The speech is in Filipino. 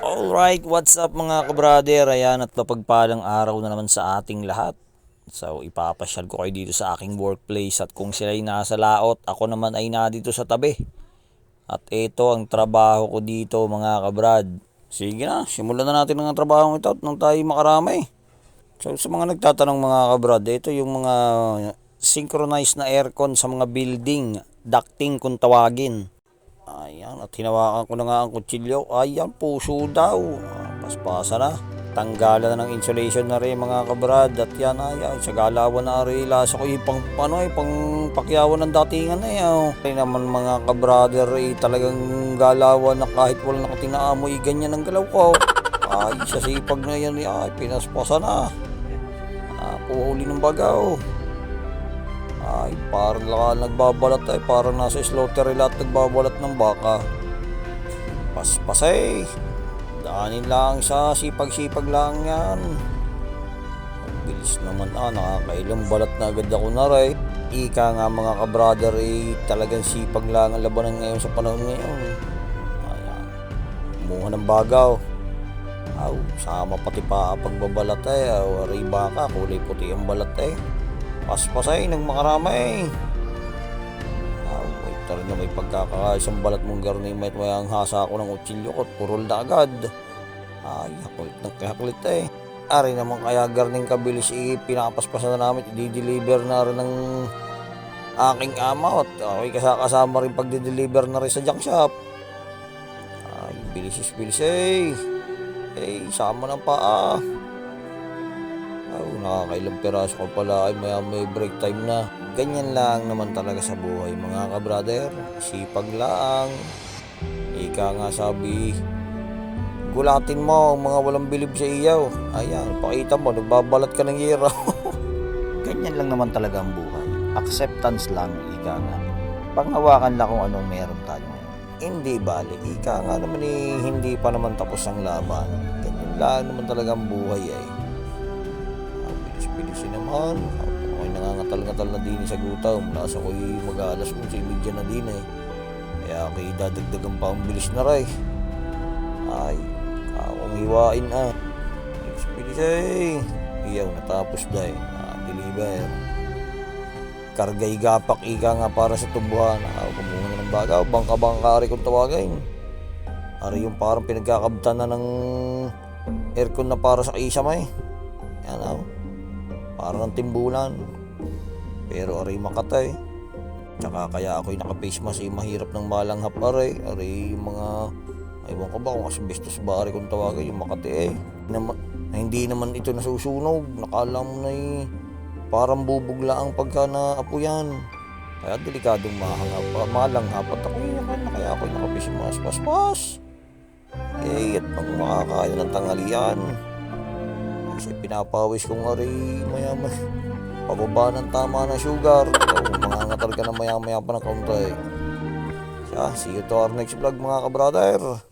Alright, what's up mga kabrader? Ayan at mapagpalang araw na naman sa ating lahat. So ipapasyal ko kayo dito sa aking workplace at kung sila ay nasa laot, ako naman ay dito sa tabi. At ito ang trabaho ko dito mga kabrad. Sige na, simulan na natin ang trabaho ito at nang tayo makarami. So sa mga nagtatanong mga kabrad, ito yung mga synchronized na aircon sa mga building, ducting kung tawagin. Ayan, at hinawakan ko na nga ang kutsilyo. Ayan, puso daw. Ah, Paspasa na. Tanggalan na ng insulation na rin mga kabrad. At yan, ayan, sa galawan na rin. Lasa ko yung pang, ano, eh, pang pakyawan ng datingan na yan. Ay naman mga kabrader, eh, talagang galawan na kahit wala nakatinaamoy, ganyan ang galaw ko. Ay, sa sipag na yan, eh, ay, pinaspasa na. Ah, puhuli ng bagaw. Ay, parang laka nagbabalat ay parang nasa slaughter lahat nagbabalat ng baka. Paspasay. Daanin lang sa sipag-sipag lang yan. Ang bilis naman ah, nakakailang balat na agad ako na rin. Ika nga mga kabrother eh, talagang sipag lang ang labanan ngayon sa panahon ngayon. Ayan. Kumuha ng bagaw. Aw, sama pati pa pagbabalat eh. Aw, aray baka, kulay puti ang balat eh. Paspasay ng makaramay. Ay talaga na may pagkakaisang balat mong garni may mayang hasa ako ng utsilyo ko at purol na agad. Ay, hakulit ng kahaklit eh. Ari naman kaya garning kabilis eh, pinapaspasan na namin, i-deliver na rin ng aking ama at ako'y kasama rin pag-deliver na rin sa junk shop. Ay, bilis bilis eh. Eh, sama ng paa. Oh, nakakailang piraso ko pala ay may, may break time na. Ganyan lang naman talaga sa buhay mga kabrader. Sipag lang. Ika nga sabi, gulatin mo ang mga walang bilib sa iyaw. Ayan, pakita mo, nagbabalat ka ng hiraw. Ganyan lang naman talaga ang buhay. Acceptance lang, ika nga. Panghawakan lang kung anong meron tayo. Hindi bali, ika nga naman eh, hindi pa naman tapos ang laban. Ganyan lang naman talaga ang buhay ay. Naman. Ako'y nangangatal-ngatal na din sa gutom. Nasa ko'y mag-aalas kung si Lydia na din eh. Kaya ako'y dadagdagan pa ang bilis na ray. Ay, akong hiwain ah. Bilis-bilis eh. Iyaw, natapos dahil. Ah, deliver. Kargay gapak ika nga para sa tubuhan. Ako kumuha ng bagaw. Bangka-bangkari kung tawagin. Ari yung parang pinagkakabtan na ng aircon na para sa isama eh. Yan ah. Parang ng timbulan. Pero aray makatay. Tsaka kaya ako'y naka-face mask eh, mahirap ng malanghap aray. Aray mga, aywan ko ba kung asbestos ba aray kung tawagin yung makati eh. Na hindi naman ito nasusunog. Nakala mo na eh, parang bubugla ang pagka naapuyan. Kaya delikadong mahanghap, malanghap at ako'y na kaya ako'y naka-face mask. Pas, pas. Eh, at pang makakain ng tanghalian. Kasi pinapawis kong aray maya maya. Pababa ng tama na sugar. O, mangangatal ka na maya maya pa ng kaunti. Siya, see you to our next vlog mga kabrother.